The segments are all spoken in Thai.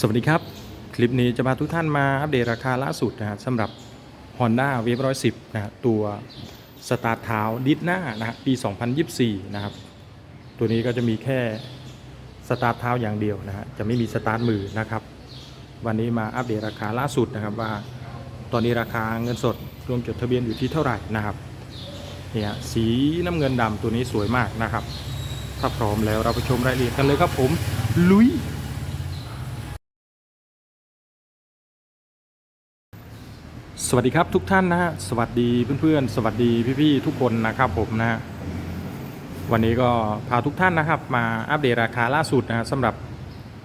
สวัสดีครับ คลิปนี้จะพาทุกท่านมาอัปเดตราคาล่าสุดนะฮะสำหรับ Honda w a v 110 นะฮะตัวสตาร์ทเท้าดิสหน้านะฮะปี 2024 นะครับ ตัวนี้ก็จะมีแค่สตาร์ทเท้าอย่างเดียวนะฮะจะไม่มีสตาร์ทมือนะครับ วันนี้มาอัปเดตราคาล่าสุดนะครับว่า ตอนนี้ราคาเงินสดรวมจดทะเบียนอยู่ที่เท่าไหร่นะครับเนี่ยสีน้ำเงินดำตัวนี้สวยมากนะครับ ถ้าพร้อมแล้วเราไปชมรายละเอียดกันเลยครับผมลุย สวัสดีครับทุกท่านนะฮะสวัสดีเพื่อนๆ สวัสดีพี่ๆทุกคนนะครับผมนะฮะวันนี้ก็พาทุกท่านนะครับ มาอัปเดตราคาล่าสุดนะสำหรับ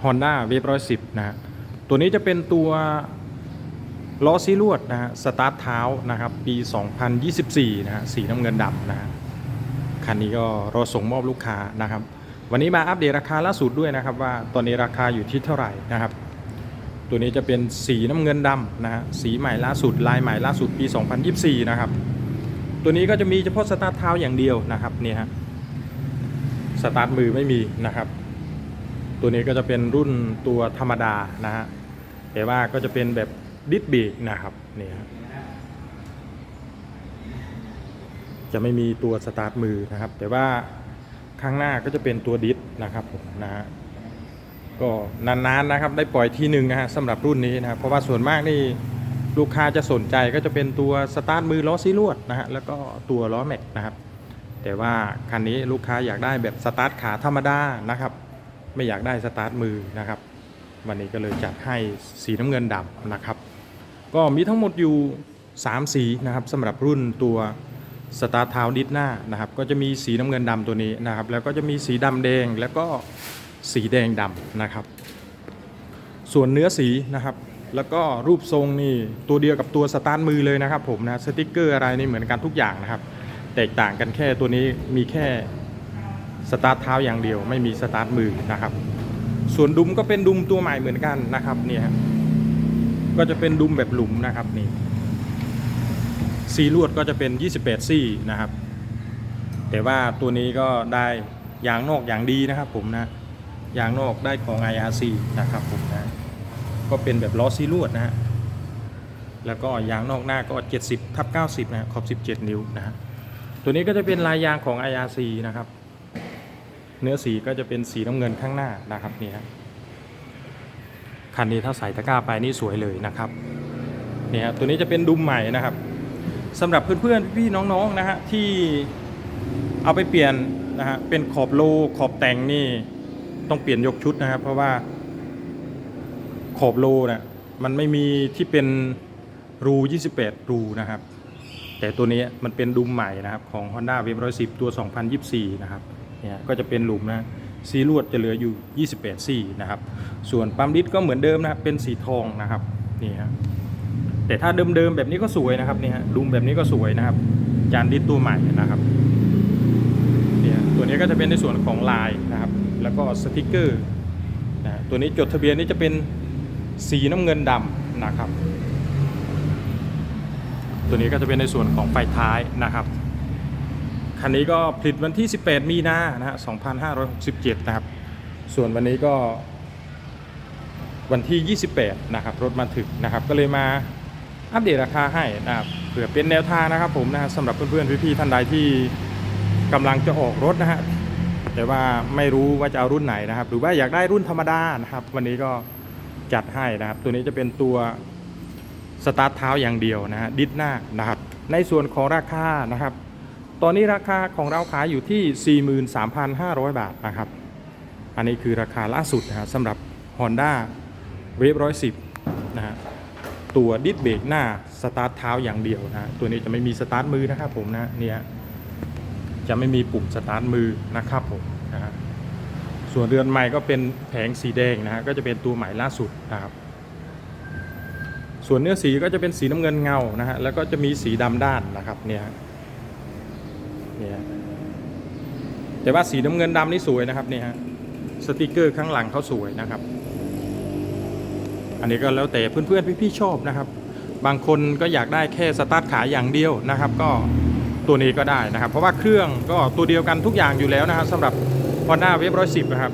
Honda w a v 110 นะฮะตัวนี้จะเป็นตัวล้อซีลวดนะฮะสตาร์ทเท้านะครับปี 2024 นะฮะสีน้ำเงินดำนะฮะคันนี้ก็รอส่งมอบลูกค้านะครับ วันนี้มาอัปเดตราคาล่าสุดด้วยนะครับว่าตอนนี้ราคาอยู่ที่เท่าไหร่นะครับ ตัวนี้จะเป็นสีน้ำเงินดำนะฮะสีใหม่ล่าสุดลายใหม่ล่าสุดปี 2024 นะครับ ตัวนี้ก็จะมีเฉพาะสตาร์ทเท้าอย่างเดียวนะครับนี่ฮะสตาร์ทมือไม่มีนะครับ ตัวนี้ก็จะเป็นรุ่นตัวธรรมดานะฮะแต่ว่าก็จะเป็นแบบดิสบรกนะครับนี่ฮะจะไม่มีตัวสตาร์ทมือนะครับ แต่ว่าข้างหน้าก็จะเป็นตัวดิสนะครับผมนะฮะ ก็นานๆนะครับได้ปล่อยทีหนึ่งนะฮะสำหรับรุ่นนี้นะครับเพราะว่าส่วนมากนี่ลูกค้าจะสนใจก็จะเป็นตัวสตาร์ทมือล้อซีลวดนะฮะแล้วก็ตัวล้อแม็กนะครับ แต่ว่าคันนี้ลูกค้าอยากได้แบบสตาร์ทขาธรรมดานะครับไม่อยากได้สตาร์ทมือนะครับ วันนี้ก็เลยจัดให้สีน้ำเงินดำนะครับ ก็มีทั้งหมดอยู่ 3 สีนะครับสำหรับรุ่นตัวสตาร์ทเท้าดิสหน้านะครับ ก็จะมีสีน้ำเงินดำตัวนี้นะครับ แล้วก็จะมีสีดำแดงแล้วก็ สีแดงดำนะครับ ส่วนเนื้อสีนะครับ แล้วก็รูปทรงนี่ตัวเดียวกับตัวสตาร์ทมือเลยนะครับผมนะสติกเกอร์อะไรนี่เหมือนกันทุกอย่างนะครับ แตกต่างกันแค่ตัวนี้มีแค่สตาร์ทเท้าอย่างเดียว ไม่มีสตาร์ทมือนะครับ ส่วนดุมก็เป็นดุมตัวใหม่เหมือนกันนะครับเนี่ยก็จะเป็นดุมแบบหลุมนะครับนี่ซีลวดก็จะเป็น 28 ซี่นะครับ แต่ว่าตัวนี้ก็ได้ยางนอกอย่างดีนะครับผมนะ ยางนอกได้ของ IRC นะครับผมนะก็เป็นแบบล้อซีลวดนะฮะแล้วก็ยางนอกหน้าก็ 70ทับ90 นะขอบ 17 นิ้วนะฮะตัวนี้ก็จะเป็นลายยางของ IRC นะครับ เนื้อสีก็จะเป็นสีน้ำเงินข้างหน้านะครับนี่ฮะคันนี้ถ้าใส่ตะกร้าไปนี่สวยเลยนะครับเนี่ยฮะตัวนี้จะเป็นดุมใหม่นะครับสำหรับเพื่อนๆพี่น้องๆนะฮะที่เอาไปเปลี่ยนนะฮะเป็นขอบโลขอบแต่งนี่ ต้องเปลี่ยนยกชุดนะครับ เพราะว่าขอบโลนะ่ะมันไม่มีที่เป็นรู 28 รูนะครับ แต่ตัวนี้มันเป็นดุมใหม่นะครับของ Honda w a v 110 ตัว 2024 นะครับเนี่ยก็จะเป็นหลุมนะซีลวดจะเหลืออยู่ 28ซี่นะครับ ส่วนปั๊มดิสก็เหมือนเดิมนะครับเป็นสีทองนะครับนี่ฮะแต่ถ้าเดิมๆแบบนี้ก็สวยนะครับนี่ฮะดุมแบบนี้ก็สวยนะครับ จานดิสตัวใหม่นะครับเนี่ยตัวนี้ก็จะเป็นในส่วนของลายนะครับ แล้วก็สติกเกอร์นะตัวนี้จดทะเบียนนี้จะเป็นสีน้ำเงินดำนะครับ ตัวนี้ก็จะเป็นในส่วนของไฟท้ายนะครับคันนี้ก็ผลิตวันที่ 18 มีนานะฮะ2567 นะครับ ส่วนวันนี้ก็วันที่ 28 นะครับ รถมาถึงนะครับ ก็เลยมาอัปเดตราคาให้นะครับ เผื่อเป็นแนวทางนะครับผมนะฮะสำหรับเพื่อนๆ พี่ๆ ท่านใดที่กำลังจะออกรถนะฮะ แต่ว่าไม่รู้ว่าจะเอารุ่นไหนนะครับ หรือว่าอยากได้รุ่นธรรมดานะครับ วันนี้ก็จัดให้นะครับ ตัวนี้จะเป็นตัวสตาร์ทเท้าอย่างเดียวนะฮะดิสหน้านะครับ ในส่วนของราคานะครับ ตอนนี้ราคาของเราขายอยู่ที่ 43,500 บาทนะครับ อันนี้คือราคาล่าสุดนะฮะสำหรับ Honda w a v 110 นะฮะตัวดิสเบรกหน้าสตาร์ทเท้าอย่างเดียวนะฮะตัวนี้จะไม่มีสตาร์ทมือนะครับผมนะเนี่ย จะไม่มีปุ่มสตาร์ทมือนะครับผมนะฮะส่วนเรือนใหม่ก็เป็นแผงสีแดงนะฮะก็จะเป็นตัวใหม่ล่าสุดนะครับส่วนเนื้อสีก็จะเป็นสีน้ำเงินเงานะฮะแล้วก็จะมีสีดำด้านนะครับเนี่ยเนี่ยแต่ว่าสีน้ำเงินดำนี่สวยนะครับเนี่ยฮะสติกเกอร์ข้างหลังเขาสวยนะครับ อันนี้ก็แล้วแต่เพื่อนๆพี่ๆชอบนะครับ บางคนก็อยากได้แค่สตาร์ทขาอย่างเดียวนะครับ ก็ ตัวนี้ก็ได้นะครับ เพราะว่าเครื่องก็ตัวเดียวกันทุกอย่างอยู่แล้วนะครับสำหรับ Honda w a v 110 นะครับ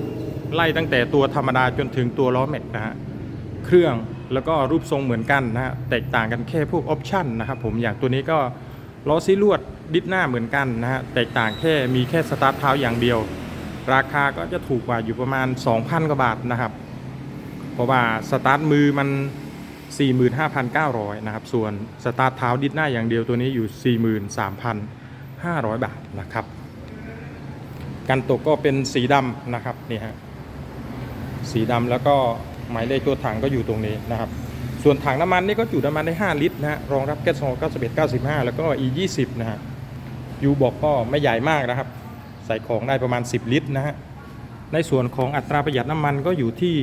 ไล่ตั้งแต่ตัวธรรมดาจนถึงตัวล้อแม็กนะฮะเครื่องแล้วก็รูปทรงเหมือนกันนะฮะแตกต่างกันแค่พวกออปชันนะครับผมอย่างตัวนี้ก็ล้อซีลวดดิสหน้าเหมือนกันนะฮะแตกต่างแค่มีแค่สตาร์ทเท้าอย่างเดียว ราคาก็จะถูกกว่าอยู่ประมาณ 2,000กว่าบาทนะครับ เพราะว่าสตาร์ทมือมัน 45,900 นะครับ ส่วนสตาร์ทเท้าดิสหน้าอย่างเดียวตัวนี้อยู่ 43,500 บาทนะครับ กันตกก็เป็นสีดำนะครับนี่ฮะสีดำแล้วก็หมายเลขตัวถังก็อยู่ตรงนี้นะครับ ส่วนถังน้ำมันนี่ก็จุน้ำมันได้ 5 ลิตรนะฮะรองรับแก๊สโซฮอล์91 95 แล้วก็ E 20 นะฮะยูบอกก็ไม่ใหญ่มากนะครับ ใส่ของได้ประมาณ 10 ลิตรนะฮะในส่วนของอัตราประหยัดน้ำมันก็อยู่ที่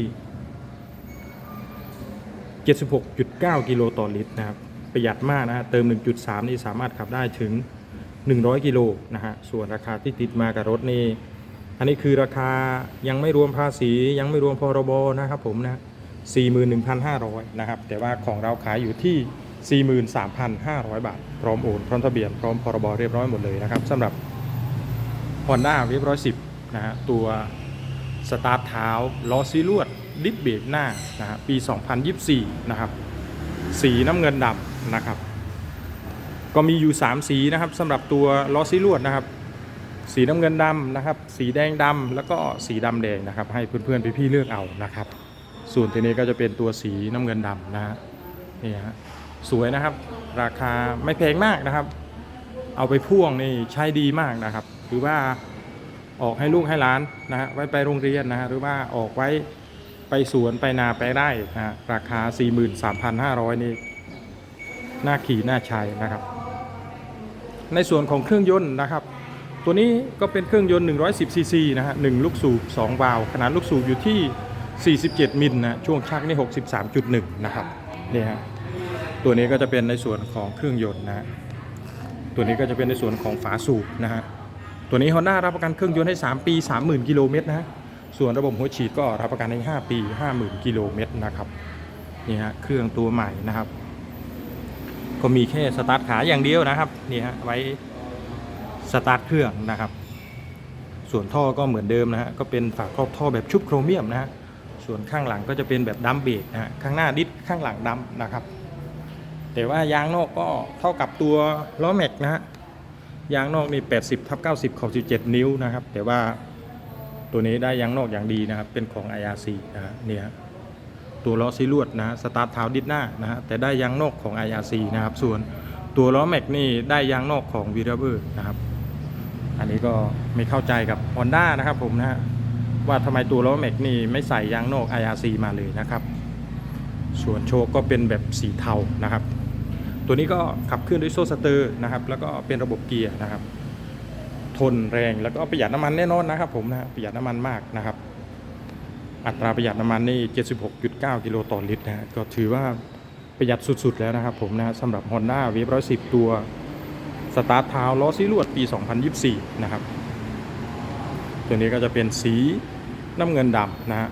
76.9 กิโลต่อลิตรนะครับ ประหยัดมากนะฮะเติม 1.3 นี่สามารถขับได้ถึง 100 กิโลนะฮะ ส่วนราคาที่ติดมากับรถนี่ อันนี้คือราคายังไม่รวมภาษี ยังไม่รวมพรบนะครับผมนะ 41,500 นะครับ แต่ว่าของเราขายอยู่ที่ 43,500 บาท พร้อมโอนพร้อมทะเบียน พร้อมพรบเรียบร้อยหมดเลยนะครับสำหรับ Honda w a v 110 นะฮะตัวสตาร์ทเท้าล้อซีลวด ดิสเบรกหน้านะฮะปี 2024 นะครับ สีน้ำเงินดำนะครับ ก็มีอยู่ 3 สีนะครับสำหรับตัวล้อซีลวดนะครับ สีน้ำเงินดำนะครับ สีแดงดำแล้วก็สีดำแดงนะครับ ให้เพื่อนๆพี่ๆเลือกเอานะครับ ส่วนตัวนี้ก็จะเป็นตัวสีน้ำเงินดำนะฮะนี่ฮะสวยนะครับ ราคาไม่แพงมากนะครับ เอาไปพ่วงนี่ใช้ดีมากนะครับ หรือว่าออกให้ลูกให้หล้านนะฮะไว้ไปโรงเรียนนะฮะหรือว่าออกไว้ ไปสวนไปนาไปไร่นะราคา 43,500 นี่น่าขี่น่าใช้นะครับ ในส่วนของเครื่องยนต์นะครับ ตัวนี้ก็เป็นเครื่องยนต์ 110ซีซีนะฮะ1ลูกสูบ2วาล์วขนาดลูกสูบอยู่ที่ 47 มิลนะช่วงชักนี่ 63.1 นะครับนี่ฮะตัวนี้ก็จะเป็นในส่วนของเครื่องยนต์นะฮะตัวนี้ก็จะเป็นในส่วนของฝาสูบนะฮะตัวนี้ Honda รับประกันเครื่องยนต์ให้ 3 ปี 30,000 กิโลเมตรนะฮะ ส่วนระบบหัวฉีดก็รับประกันให้5ปี 50,000 กิโลเมตรนะครับนี่ฮะเครื่องตัวใหม่นะครับ ก็มีแค่สตาร์ทขาอย่างเดียวนะครับนี่ฮะไว้สตาร์ทเครื่องนะครับ ส่วนท่อก็เหมือนเดิมนะฮะก็เป็นฝาครอบท่อแบบชุบโครเมียมนะฮะส่วนข้างหลังก็จะเป็นแบบดัมเบรกนะฮะข้างหน้าดิสข้างหลังดัมนะครับ แต่ว่ายางนอกก็เท่ากับตัวล้อแม็กนะฮะยางนอกนี่80ทับ90ขอบ17 นิ้วนะครับ แต่ว่า ตัวนี้ได้ยางนอกอย่างดีนะครับ เป็นของ IRC นะฮะเนี่ยฮะตัวล้อซีลวดนะสตาร์ทเท้าดิสหน้านะฮะแต่ได้ยางนอกของ IRC นะครับ ส่วนตัวล้อแม็กนี่ได้ยางนอกของวีเรเบอร์นะครับ อันนี้ก็ไม่เข้าใจกับ Honda นะครับผมนะฮะว่าทำไมตัวล้อแม็กนี่ไม่ใส่ยางนอก IRC มาเลยนะครับ ส่วนโชคก็เป็นแบบสีเทานะครับ ตัวนี้ก็ขับเคลื่อนด้วยโซ่สเตอร์นะครับ แล้วก็เป็นระบบเกียร์นะครับ ทนแรงแล้วก็ประหยัดน้ำมันแน่นอนนะครับผมนะประหยัดน้ำมันมากนะครับ อัตราประหยัดน้ำมันนี่ 76.9 กิโลต่อลิตรนะก็ถือว่าประหยัดสุดๆ แล้วนะครับผมนะสำหรับ Honda w a v 110 ตัวสตาร์ทเท้าล้อซีลวดปี 2024 นะครับ ตัวนี้ก็จะเป็นสีน้ำเงินดำนะฮะ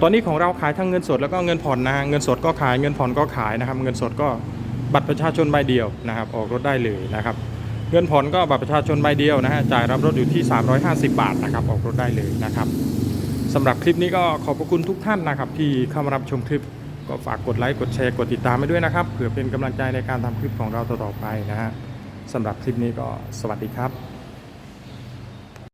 ตอนนี้ของเราขายทั้งเงินสดแล้วก็เงินผ่อนนะเงินสดก็ขายเงินผ่อนก็ขายนะครับ เงินสดก็บัตรประชาชนใบเดียวนะครับ ออกรถได้เลยนะครับ เงินผ่อนก็บัตรประชาชนใบเดียวนะฮะจ่ายรับรถอยู่ที่ 350 บาทนะครับออกรถได้เลยนะครับสำหรับคลิปนี้ก็ขอบพระคุณทุกท่านนะครับ ที่เข้ามารับชมคลิปก็ฝากกดไลค์กดแชร์กดติดตามไปด้วยนะครับเผื่อเป็นกำลังใจในการทำคลิปของเราต่อๆไปนะฮะสำหรับคลิปนี้ก็สวัสดีครับ